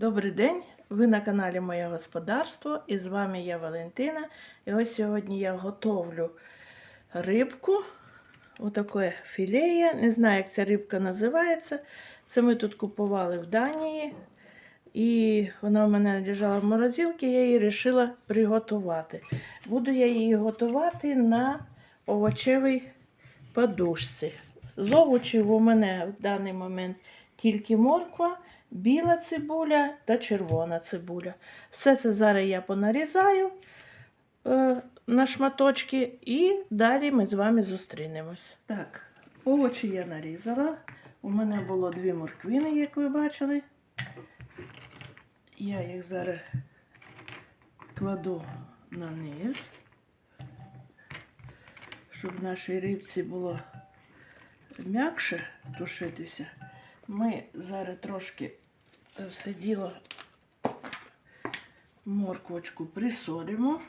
Добрий день! Ви на каналі Моє Господарство і з вами я Валентина. І ось сьогодні я готовлю рибку. Отаке філеє. Не знаю, як ця рибка називається. Це ми тут купували в Данії. І вона в мене лежала в морозилці, я її вирішила приготувати. Буду я її готувати на овочевій подушці. З овочів у мене в даний момент тільки морква, біла цибуля та червона цибуля. Все це зараз я понарізаю е, на шматочки і далі ми з вами зустрінемось. Так, овочі я нарізала. У мене було дві морквини, як ви бачили. Я їх зараз кладу на низ, щоб нашій рибці було м'якше тушитися. Ми зараз трошки це все діло морквочку присолимо,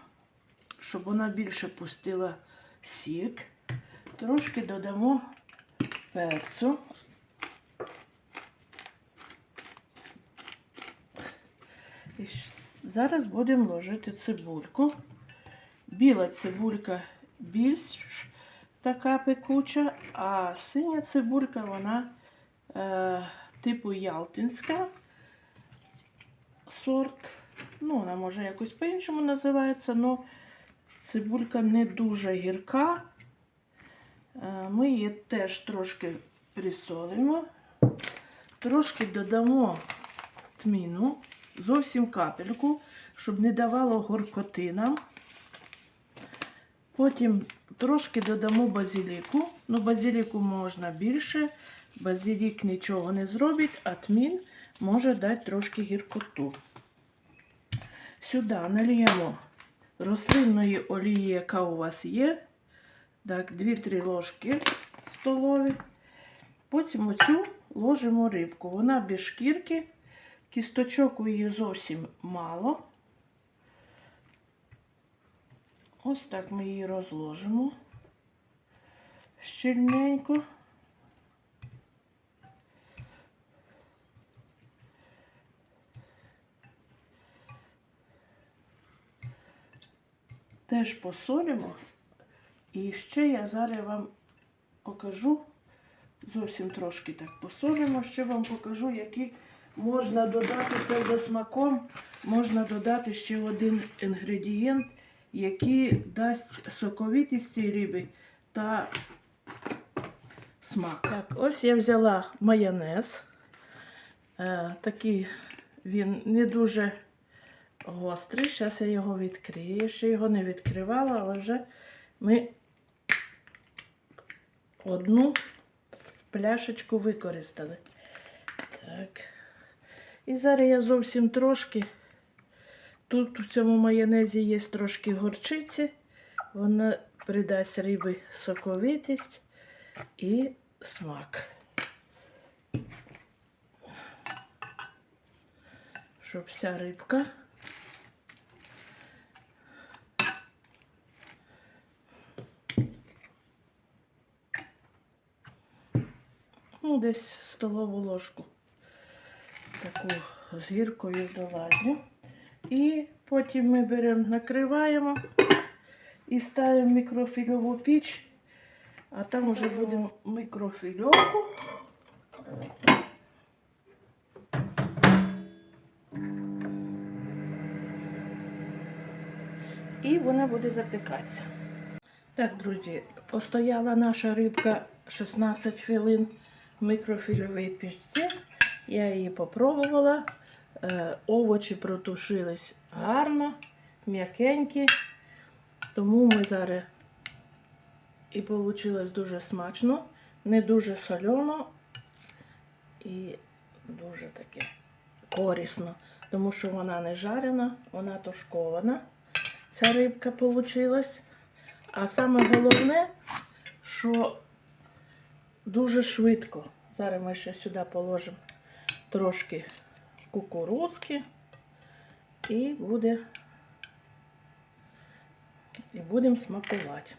щоб вона більше пустила сік. Трошки додамо перцю. І зараз будемо ложити цибульку. Біла цибулька більш така пекуча, а синя цибулька вона е, типу Ялтинська сорт. Ну, вона може якось по-іншому називається, але цибулька не дуже гірка. Е, ми її теж трошки присолимо, трошки додамо тміну, зовсім капельку, щоб не давало горкоти нам. Потім трошки додамо базиліку. Ну, базиліку можна більше. Базилік нічого не зробить, а тмін може дати трошки гіркоту. Сюди наліємо рослинної олії, яка у вас є. Так, 2-3 ложки столові. Потім оцю ложимо рибку. Вона без шкірки. Кісточок у її зовсім мало. Ось так ми її розложимо щільненько. Теж посолимо. І ще я зараз вам покажу, зовсім трошки так посолимо, ще вам покажу, які можна додати це за смаком. Можна додати ще один інгредієнт, який дасть соковитість цій риби та смак. Так, ось я взяла майонез. Е, такий він не дуже гострий. Зараз я його відкрию. Ще його не відкривала, але вже ми одну пляшечку використали. Так. І зараз я зовсім трошки. Тут у цьому майонезі є трошки горчиці. Вона придасть рибі соковитість і смак. Щоб вся рибка ну, десь столову ложку таку з гіркою доладню. І потім ми беремо, накриваємо і ставимо мікрофільову піч, а там вже будемо мікрофільовку. І вона буде запікатися. Так, друзі, постояла наша рибка 16 хвилин в мікрофільовій пічці. Я її попробувала. Е, овочі протушились гарно, м'якенькі. Тому ми зараз і вийшло дуже смачно, не дуже солено і дуже таке корисно, тому що вона не жарена, вона тушкована. Ця рибка вийшла. А саме головне, що дуже швидко. Зараз ми ще сюди положимо трошки кукурузки і буде і будемо смакувати.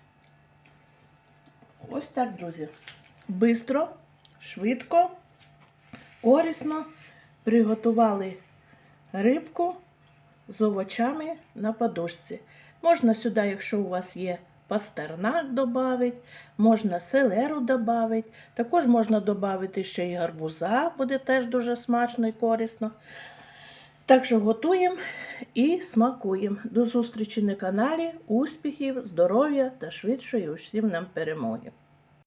Ось так, друзі. Бистро, швидко, корисно приготували рибку з овочами на подушці. Можна сюди, якщо у вас є пастернак додати, можна селеру додати. Також можна додати ще й гарбуза, буде теж дуже смачно і корисно. Так що готуємо і смакуємо. До зустрічі на каналі. Успіхів, здоров'я та швидшої усім нам перемоги.